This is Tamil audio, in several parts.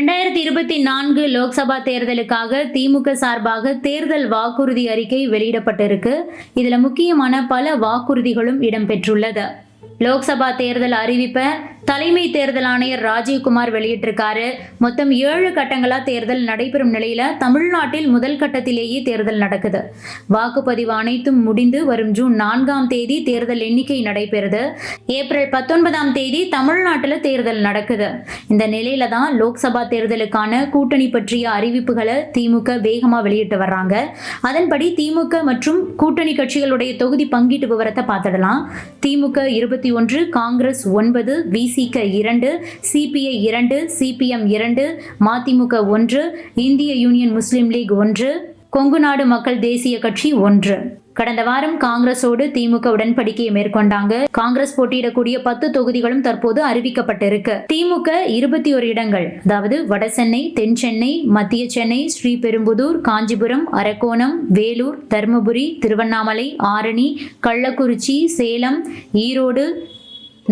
ரெண்டாயிரத்தி இருபத்தி நான்கு லோக்சபா தேர்தலுக்காக திமுக சார்பாக தேர்தல் வாக்குறுதி அறிக்கை வெளியிடப்பட்டிருக்கு. இதுல முக்கியமான பல வாக்குறுதிகளும் இடம்பெற்றுள்ளது. லோக்சபா தேர்தல் அறிவிப்பை தலைமை தேர்தல் ஆணையர் ராஜீவ்குமார் வெளியிட்டிருக்காரு. மொத்தம் ஏழு கட்டங்களா தேர்தல் நடைபெறும் நிலையில தமிழ்நாட்டில் முதல் கட்டத்திலேயே தேர்தல் நடக்குது. வாக்குப்பதிவு அனைத்தும் முடிந்து வரும் ஜூன் நான்காம் தேதி தேர்தல் எண்ணிக்கை நடைபெறுது. ஏப்ரல் பத்தொன்பதாம் தேதி தமிழ்நாட்டில் தேர்தல் நடக்குது. இந்த நிலையில தான் லோக்சபா தேர்தலுக்கான கூட்டணி பற்றிய அறிவிப்புகளை திமுக வேகமாக வெளியிட்டு வர்றாங்க. அதன்படி திமுக மற்றும் கூட்டணி கட்சிகளுடைய தொகுதி பங்கீட்டு விவரத்தை பார்த்துடலாம். திமுக இருபத்தி ஒன்று காங்கிரஸ் ஒன்பது விசிக இரண்டு சிபிஐ இரண்டு சிபிஎம் இரண்டு மதிமுக ஒன்று இந்திய யூனியன் முஸ்லீம் லீக் ஒன்று கொங்கு நாடு மக்கள் தேசிய கட்சி ஒன்று. கடந்த வாரம் காங்கிரஸோடு திமுக உடன்படிக்கையை மேற்கொண்டாங்க. காங்கிரஸ் போட்டியிடக்கூடிய பத்து தொகுதிகளும் தற்போது அறிவிக்கப்பட்டிருக்கு. திமுக இருபத்தி ஒரு இடங்கள் அதாவது வட சென்னை தென் சென்னை மத்திய சென்னை ஸ்ரீபெரும்புதூர் காஞ்சிபுரம் அரக்கோணம் வேலூர் தருமபுரி திருவண்ணாமலை ஆரணி கள்ளக்குறிச்சி சேலம் ஈரோடு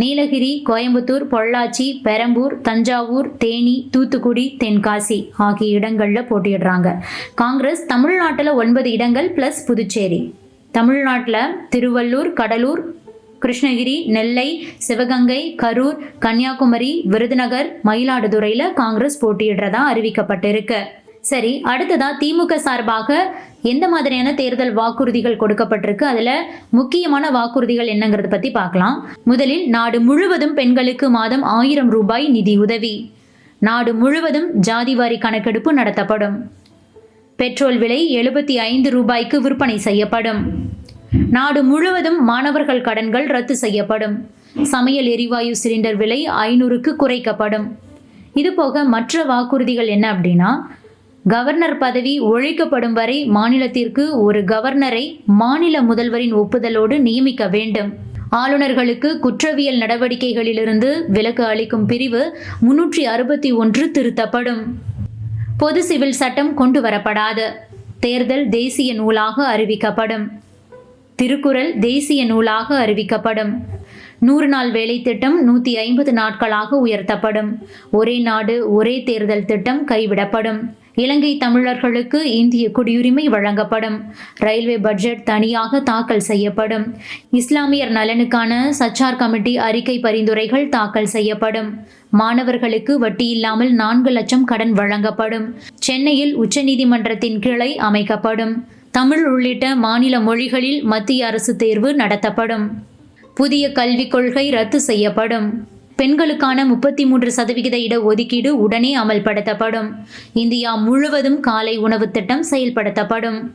நீலகிரி கோயம்புத்தூர் பொள்ளாச்சி பெரம்பூர் தஞ்சாவூர் தேனி தூத்துக்குடி தென்காசி ஆகிய இடங்களில் போட்டியிடுறாங்க. காங்கிரஸ் தமிழ்நாட்டில் ஒன்பது இடங்கள் ப்ளஸ் புதுச்சேரி. தமிழ்நாட்டில் திருவள்ளூர் கடலூர் கிருஷ்ணகிரி நெல்லை சிவகங்கை கரூர் கன்னியாகுமரி விருதுநகர் மயிலாடுதுறையில் காங்கிரஸ் போட்டியிடுறதா அறிவிக்கப்பட்டிருக்கு. சரி அடுத்ததா திமுக சார்பாக எந்த மாதிரியான தேர்தல் வாக்குறுதிகள் கொடுக்கப்பட்டிருக்கு? அதுல முக்கியமான வாக்குறுதிகள் என்னங்கிறத பத்தி பார்க்கலாம். முதலில் நாடு முழுவதும் பெண்களுக்கு மாதம் ஆயிரம் ரூபாய் நிதி உதவி. நாடு முழுவதும் ஜாதிவாரி கணக்கெடுப்பு நடத்தப்படும். பெட்ரோல் விலை எழுபத்தி ஐந்து ரூபாய்க்கு விற்பனை செய்யப்படும். நாடு முழுவதும் மாணவர்கள் கடன்கள் ரத்து செய்யப்படும். சமையல் எரிவாயு சிலிண்டர் விலை ஐநூறுக்கு குறைக்கப்படும். இதுபோக மற்ற வாக்குறுதிகள் என்ன அப்படின்னா கவர்னர் பதவி ஒழிக்கப்படும் வரை மாநிலத்திற்கு ஒரு கவர்னரை மாநில முதல்வரின் ஒப்புதலோடு நியமிக்க வேண்டும். ஆளுநர்களுக்கு குற்றவியல் நடவடிக்கைகளிலிருந்து விலக்கு அளிக்கும் பிரிவு முன்னூற்றி அறுபத்தி ஒன்று திருத்தப்படும். பொது சிவில் சட்டம் கொண்டு வரப்படாது தேர்தல் தேசிய நூலாக அறிவிக்கப்படும். திருக்குறள் தேசிய நூலாக அறிவிக்கப்படும். நூறு நாள் வேலை திட்டம் நூற்றி ஐம்பது நாட்களாக உயர்த்தப்படும். ஒரே நாடு ஒரே தேர்தல் திட்டம் கைவிடப்படும். இலங்கை தமிழர்களுக்கு இந்திய குடியுரிமை வழங்கப்படும். ரயில்வே பட்ஜெட் தனியாக தாக்கல் செய்யப்படும். இஸ்லாமியர் நலனுக்கான சச்சார் கமிட்டி அறிக்கை பரிந்துரைகள் தாக்கல் செய்யப்படும். மாணவர்களுக்கு வட்டியில்லாமல் நான்கு லட்சம் கடன் வழங்கப்படும். சென்னையில் உச்சநீதிமன்றத்தின் கிளை அமைக்கப்படும். தமிழ் உள்ளிட்ட மாநில மொழிகளில் மத்திய அரசு தேர்வு நடத்தப்படும். புதிய கல்விக் கொள்கை ரத்து செய்யப்படும். பெண்களுக்கான முப்பத்தி மூன்று சதவிகித இட ஒதுக்கீடு உடனே அமல்படுத்தப்படும். இந்தியா முழுவதும் காலை உணவு திட்டம் செயல்படுத்தப்படும்.